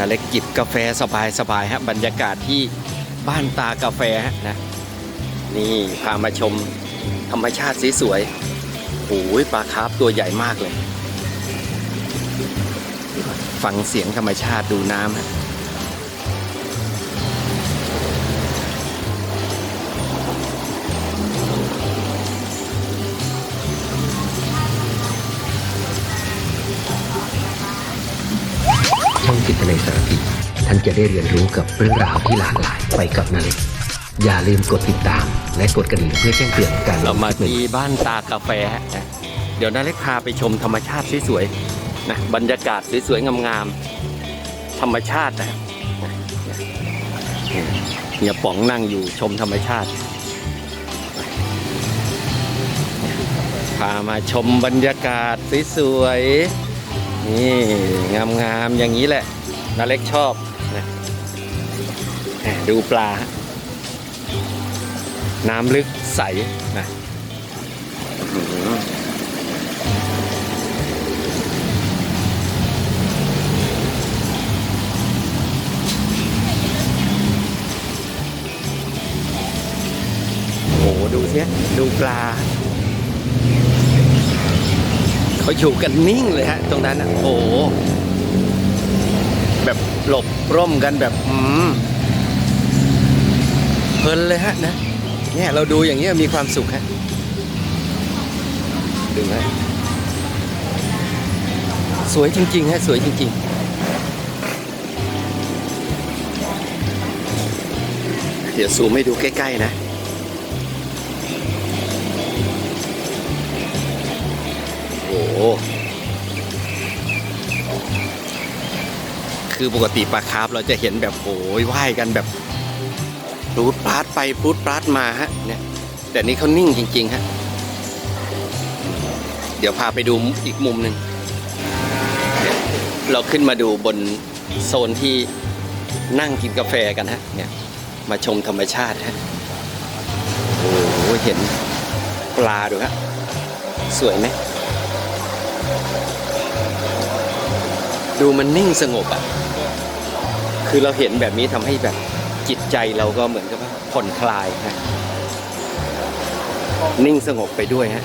นาเลกิบกาแฟสบายสบายๆฮะบรรยากาศที่บ้านตากาแฟฮะนะนี่พามาชมธรรมชาติสวยๆโอ้ยปลาคาร์ฟตัวใหญ่มากเลย ฟังเสียงธรรมชาติดูน้ำฮะ ช่องจิตในสารพีท่านจะได้เรียนรู้กับเรื่องราวที่หลากหลายไปกับนาเล็กอย่าลืมกดติดตาม และกดกระดิ่งเพื่อแจ้งเตือนการลเรางมาคลิปใหม่ที่บ้านตากาแฟฮะนะเดี๋ยวนาเล็กพาไปชมธรรมชาติสวยๆนะบรรยากาศสวยๆงามๆธรรมชาตินะฮะนะเนี่ยเนี่ยป๋องนั่งอยู่ชมธรรมชาติ พามาชมบรรยากาศสวยๆนี่งามๆอย่างนี้แหละ นาเล็กชอบนะดูปลา น้ำลึกใสนะโอ้โหดูเสียดูปลา เขาอยู่กันนิ่งเลยฮะ ตรงนั้นอะ โอ้ หลบร่มกันแบบอืมเพลินเลยฮะนะเนี่ยเราดูอย่างเงี้ยมีความสุขฮะดูฮะสวยจริงๆฮะสวยจริง ๆ เดี๋ยวซูมให้ดูใกล้ ๆ นะโอ้ คือปกติปลาคาร์ฟเราจะเห็นแบบโอ้ยว่ายกันแบบปรูดปราดไปปรูดปราดมาฮะเนี่ยแต่นี่เขานิ่งจริง ๆ ฮะ เดี๋ยวพาไปดูอีกมุมหนึ่งเนี่ยเราขึ้นมาดูบนโซนที่นั่งกินกาแฟกันฮะเนี่ยมาชมธรรมชาติฮะโอ้โหเห็นปลาดูฮะสวยไหมดูมันนิ่งสงบอะ คือเราเห็นแบบนี้ทำให้แบบจิตใจเราก็เหมือนกับผ่อนคลายฮะนิ่งสงบไปด้วยฮะ